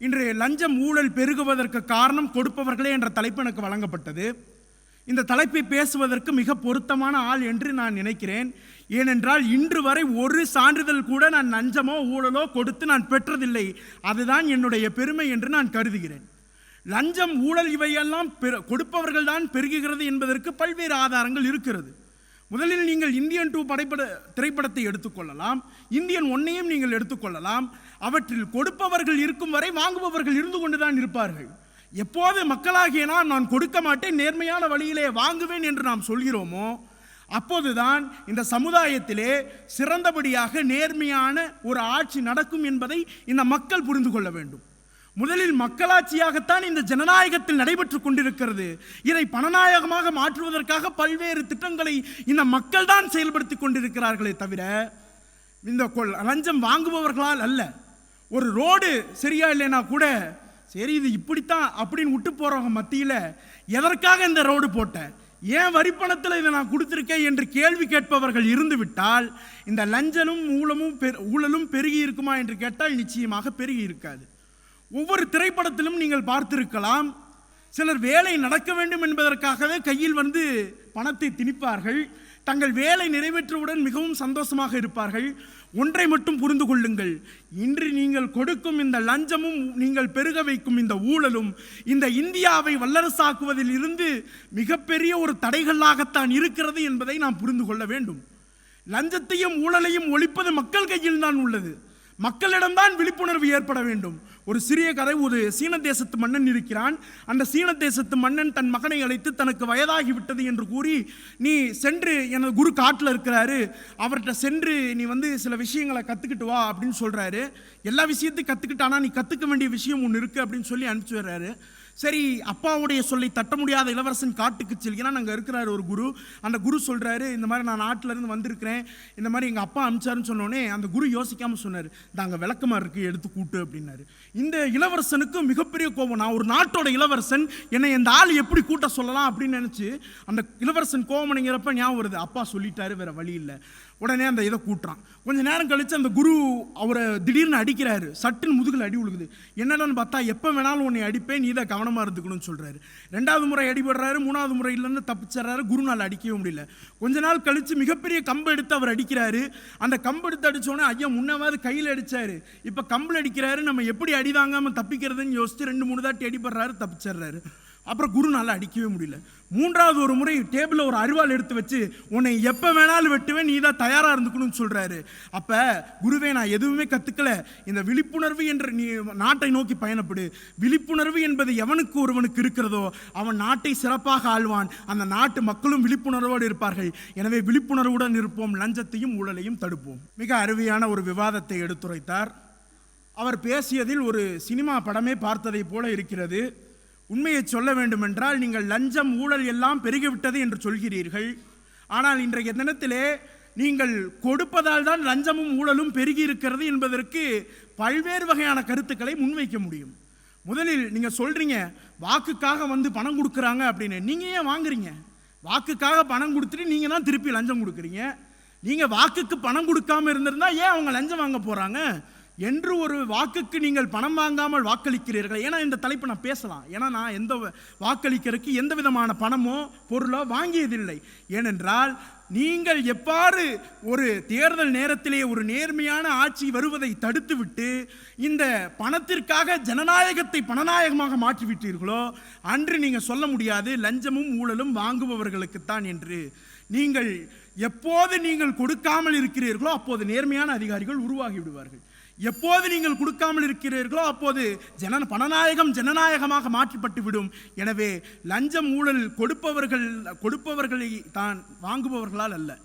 இன்றைய லஞ்சம் ஊழல் பெருகுவதற்கு காரணம் கொடுப்பவர்களே என்ற தலைப்பு எனக்கு வழங்கப்பட்டது. இந்த தலைப்பை பேசுவதற்கு மிக பொருத்தமான ஆள் என்று நான் நினைக்கிறேன். ஏனென்றால் இன்று வரை ஒரு சான்றிதழ் கூட நான் லஞ்சமோ ஊழலோ கொடுத்து நான் பெற்றதில்லை. அதுதான் என்னுடைய பெருமை என்று நான் கருதுகிறேன். லஞ்சம் ஊழல் இவையெல்லாம் பெரு- கொடுப்பவர்கள்தான் பெருகுகிறது என்பதற்கு பல்வேறு ஆதாரங்கள் இருக்கிறது. முதலில் நீங்கள் இந்தியன் டூ படைப்பட திரைப்படத்தை எடுத்துக்கொள்ளலாம். இந்தியன் ஒன்னையும் நீங்கள் எடுத்துக்கொள்ளலாம். அவற்றில் கொடுப்பவர்கள் இருக்கும் வரை வாங்குபவர்கள் இருந்து கொண்டுதான் இருப்பார்கள். எப்போது மக்களாகிய நான் நான் கொடுக்க மாட்டேன் நேர்மையான வழியிலே வாங்குவேன் என்று நாம் சொல்கிறோமோ அப்போதுதான் இந்த சமுதாயத்திலே சிறந்தபடியாக நேர்மையான ஒரு ஆட்சி நடக்கும் என்பதை இந்த மக்கள் புரிந்து கொள்ள வேண்டும். முதலில் மக்களாட்சியாகத்தான் இந்த ஜனநாயகத்தில் நடைபெற்றுக் கொண்டிருக்கிறது. இதை பணநாயகமாக மாற்றுவதற்காக பல்வேறு திட்டங்களை இந்த மக்கள் தான் செயல்படுத்தி கொண்டிருக்கிறார்களே தவிர இந்த கொள்- லஞ்சம் வாங்குபவர்களால் அல்ல. ஒரு ரோடு சரியா இல்லைன்னா கூட சரி இது இப்படித்தான் அப்படின்னு விட்டு போகிறவங்க மத்தியில் எதற்காக இந்த ரோடு போட்டேன் ஏன் வரிப்பணத்தில் இதை நான் கொடுத்துருக்கேன் என்று கேள்வி கேட்பவர்கள் இருந்துவிட்டால் இந்த லஞ்சனும் ஊழலும் பெரு- ஊழலும் பெருகி இருக்குமா என்று கேட்டால் நிச்சயமாக பெருகி இருக்காது. ஒவ்வொரு திரைப்படத்திலும் நீங்கள் பார்த்திருக்கலாம். சிலர் வேலை நடக்க வேண்டும் என்பதற்காகவே கையில் வந்து பணத்தை திணிப்பார்கள். தங்கள் வேலை நிறைவேற்றவுடன் மிகவும் சந்தோஷமாக இருப்பார்கள். ஒன்றை மட்டும் புரிந்து கொள்ளுங்கள். இன்று நீங்கள் கொடுக்கும் இந்த லஞ்சமும் நீங்கள் பெருக வைக்கும் இந்த ஊழலும் இந்த இந்தியாவை வல்லரசாக்குவதில் இருந்து மிகப்பெரிய ஒரு தடைகளாகத்தான் இருக்கிறது என்பதை நாம் புரிந்து கொள்ள வேண்டும். லஞ்சத்தையும் ஊழலையும் ஒழிப்பது மக்கள் கையில் தான் உள்ளது. மக்களிடம்தான் விழிப்புணர்வு ஏற்பட வேண்டும். ஒரு சிறிய கதை ஒரு சீன தேசத்து மன்னன் இருக்கிறான். அந்த சீன தேசத்து மன்னன் தன் மகனை அழைத்து தனக்கு வயதாகி விட்டது என்று கூறி நீ சென்று எனது குரு காட்டில் இருக்கிறாரு. அவர்கிட்ட சென்று நீ வந்து சில விஷயங்களை கற்றுக்கிட்டு வா அப்படின்னு சொல்கிறாரு எல்லா விஷயத்தையும் கற்றுக்கிட்டானா நீ கற்றுக்க வேண்டிய விஷயம் ஒன்று இருக்குது அப்படின்னு சொல்லி அனுப்பிச்சு வர்றாரு சரி அப்பாவுடைய சொல்லை தட்ட முடியாத இளவரசன் காட்டுக்கு செல்கிறான் அங்கே இருக்கிறார் ஒரு குரு. அந்த குரு சொல்கிறாரு இந்த மாதிரி நான் நாட்டிலேருந்து வந்திருக்கிறேன். இந்த மாதிரி எங்கள் அப்பா அனுப்பிச்சாருன்னு சொன்னோடனே அந்த குரு யோசிக்காமல் சொன்னார். தாங்க விளக்கமாக இருக்குது எடுத்து கூட்டு அப்படின்னாரு. இந்த இளவரசனுக்கு மிகப்பெரிய கோபம். நான் ஒரு நாட்டோட இளவரசன் என்னை இந்த ஆள் எப்படி கூட்ட சொல்லலாம் அப்படின்னு நினச்சி அந்த இளவரசன் கோபம் அடைங்கிறப்ப ஞாபகம் வருது. அப்பா சொல்லிட்டாரு வேற வழி இல்லை. உடனே அந்த இதை கூட்டுறான். கொஞ்ச நேரம் கழித்து அந்த குரு அவரை திடீர்னு அடிக்கிறாரு. சட்டுன்னு முதுகில் அடி விழுகுது. என்னடான்னு பார்த்தா எப்போ வேணாலும் உன்னை அடிப்பேன் நீ தான் கவனமாக இருந்துக்கணும்னு சொல்கிறாரு ரெண்டாவது முறை அடிபடுறாரு மூணாவது முறையிலேருந்து தப்பிச்சிடுறாரு குருநாள் அடிக்கவே முடியல. கொஞ்ச நாள் கழித்து மிகப்பெரிய கம்பு எடுத்து அவர் அடிக்கிறாரு. அந்த கம்பு எடுத்து அடிச்சோன்னே ஐயா முன்னவாது கையில் அடித்தார் இப்போ கம்பில் அடிக்கிறாரு நம்ம எப்படி அடி தாங்காம தப்பிக்கிறதுன்னு யோசித்து ரெண்டு மூணு தாட்டி அடிபடுறாரு தப்பிச்சிடுறாரு. அப்புறம் குரு நல்லா அடிக்கவே முடியல. மூன்றாவது ஒரு முறை டேபிளில் ஒரு அருவாள் எடுத்து வச்சு உன்னை எப்போ வேணாலும் வெட்டுவேன் நீ தான் தயாராக இருந்துக்கணும்னு சொல்கிறாரு அப்போ குருவே நான் எதுவுமே கற்றுக்கல இந்த விழிப்புணர்வு என்ற நீ நாட்டை நோக்கி பயணப்படு. விழிப்புணர்வு என்பது எவனுக்கு ஒருவனுக்கு இருக்கிறதோ அவன் நாட்டை சிறப்பாக ஆள்வான். அந்த நாட்டு மக்களும் விழிப்புணர்வோடு இருப்பார்கள். எனவே விழிப்புணர்வுடன் இருப்போம் லஞ்சத்தையும் ஊழலையும் தடுப்போம். மிக அருமையான ஒரு விவாதத்தை எடுத்துரைத்தார். அவர் பேசியதில் ஒரு சினிமா படமே பார்த்ததை போல இருக்கிறது. உண்மையை சொல்ல வேண்டுமென்றால் நீங்கள் லஞ்சம் ஊழல் எல்லாம் பெருகிவிட்டது என்று சொல்கிறீர்கள். ஆனால் இன்றைய தினத்திலே நீங்கள் கொடுப்பதால் தான் லஞ்சமும் ஊழலும் பெருகி இருக்கிறது என்பதற்கு பல்வேறு வகையான கருத்துக்களை முன்வைக்க முடியும். முதலில் நீங்கள் சொல்கிறீங்க வாக்குக்காக வந்து பணம் கொடுக்குறாங்க அப்படின்னு. நீங்கள் ஏன் வாங்குறீங்க? வாக்குக்காக பணம் கொடுத்துட்டு நீங்கள் தான் திருப்பி லஞ்சம் கொடுக்குறீங்க. நீங்கள் வாக்குக்கு பணம் கொடுக்காம இருந்திருந்தால் ஏன் அவங்க லஞ்சம் வாங்க போகிறாங்க என்று ஒரு வாக்குக்கு நீங்கள் பணம் வாங்காமல் வாக்களிக்கிறீர்கள். ஏன்னா இந்த தலைப்பு நான் பேசலாம். ஏன்னா நான் எந்த வாக்களிக்கிறதுக்கு எந்த விதமான பணமோ பொருளோ வாங்கியதில்லை. ஏனென்றால் நீங்கள் எவ்வாறு ஒரு தேர்தல் நேரத்திலே ஒரு நேர்மையான ஆட்சி வருவதை தடுத்துவிட்டு இந்த பணத்திற்காக ஜனநாயகத்தை பணநாயகமாக மாற்றிவிட்டீர்களோ அன்று நீங்கள் சொல்ல முடியாது லஞ்சமும் ஊழலும் வாங்குபவர்களுக்குத்தான் என்று. நீங்கள் எப்போது நீங்கள் கொடுக்காமல் இருக்கிறீர்களோ அப்போது நேர்மையான அதிகாரிகள் உருவாகி விடுவார்கள் எப்போது நீங்கள் கொடுக்காமல் இருக்கிறீர்களோ அப்போது ஜன பணநாயகம் ஜனநாயகமாக மாற்றப்பட்டு விடும். எனவே லஞ்சம் ஊழல் கொடுப்பவர்கள் கொடுப்பவர்களை தான் வாங்குபவர்களால் அல்ல.